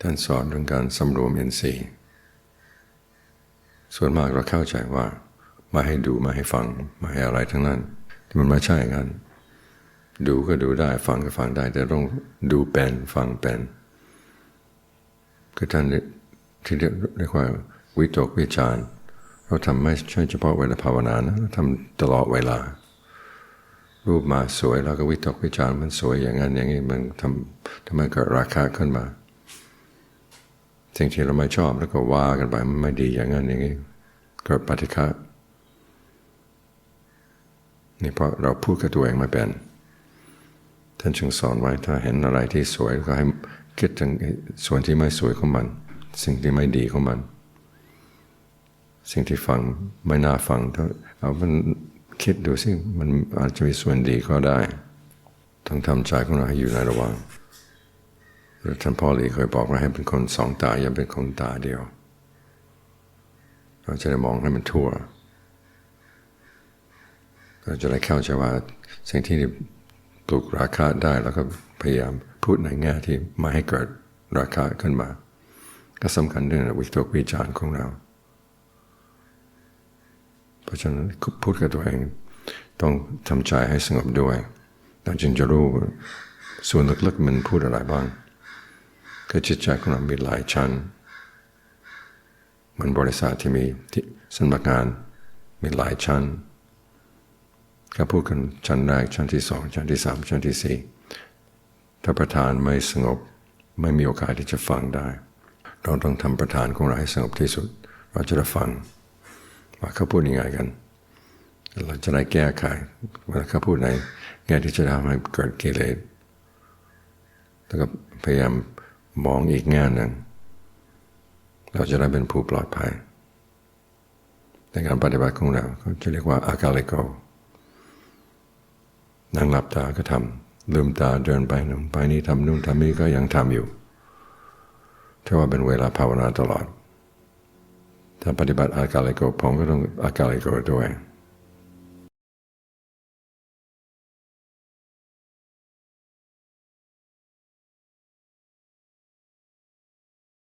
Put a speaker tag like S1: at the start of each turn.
S1: ท่านสอนเรื่องการสำรวมอินทรีย์ ส่วนมากเราเข้าใจว่า มาให้ดูมาให้ฟังมาให้อะไรทั้งนั้นที่มันไม่ใช่งั้นดูก็ดูได้ฟังก็ฟังได้ แต่ต้องดูเป็นฟังเป็นคือท่านที่เรียกว่าวิตกวิจารเราทำไม่ใช่เฉพาะเวลาภาวนานะเราทำตลอดเวลา รูปมาสวยเราก็วิตกวิจารมันสวยอย่างนั้นอย่างนี้มันทำทำไมเกิดราคาขึ้นมา สิ่งที่เราไม่ชอบแล้วก็ว่ากันไปมันไม่ดีอย่างนั้นอย่างนี้เกิดปฏิฆะนี่เพราะเราพูดกับตัวเองไม่เป็น ท่านจึงสอนไว้ถ้าเห็นอะไรที่สวยก็ให้คิดถึงส่วนที่ไม่สวยของมัน สิ่งที่ไม่ดีของมัน สิ่งที่ฟังไม่น่าฟังถ้าเอามันคิดดูสิมันอาจจะมีส่วนดีก็ได้ ต้องทำใจของเราให้อยู่ในระว่าง ท่านพ่อหลีเคยบอกว่าให้เป็นคนสองตาอย่าเป็นคนตาเดียว เราจะได้มองให้มันทั่ว เราจะได้เข้าใจว่าสิ่งที่ปลุกราคาได้แล้วก็พยายามพูดในแง่ที่ไม่ให้เกิดราคาขึ้นมา ก็สำคัญเรื่องวิตกวิจารณ์ของเรา เพราะฉะนั้นพูดกับตัวเองต้องทำใจให้สงบด้วยเราจึงจะรู้ส่วนลึกๆมันพูดอะไรบ้าง คือจิตใจของเรามีหลายชั้นมันบริษัทที่มีที่สำนักงานมีหลายชั้นก็พูดกันชั้นแรกชั้นที่สองชั้นที่สามชั้นที่สี่ถ้าประธานไม่สงบไม่มีโอกาสที่จะฟังได้ เราต้องทำประธานของเราให้สงบที่สุด เราจะได้ฟังว่าเขาพูดยังไงกัน เราจะได้แก้ไขเวลาเขาพูดในแง่ที่จะทำให้เกิดกิเลสแล้วก็พยายาม มองอีกแง่หนึ่ง เราจะได้เป็นผู้ปลอดภัย ในการปฏิบัติของเราเขาจะเรียกว่าอากาลิโกนั่งหลับตาก็ทำลืมตาเดินไปนู่นไปนี่ทำนู่นทำนี่ก็ยังทำอยู่ถ้าว่าเป็นเวลาภาวนาตลอด ถ้าปฏิบัติอากาลิโกผมก็ต้องอากาลิโกด้วย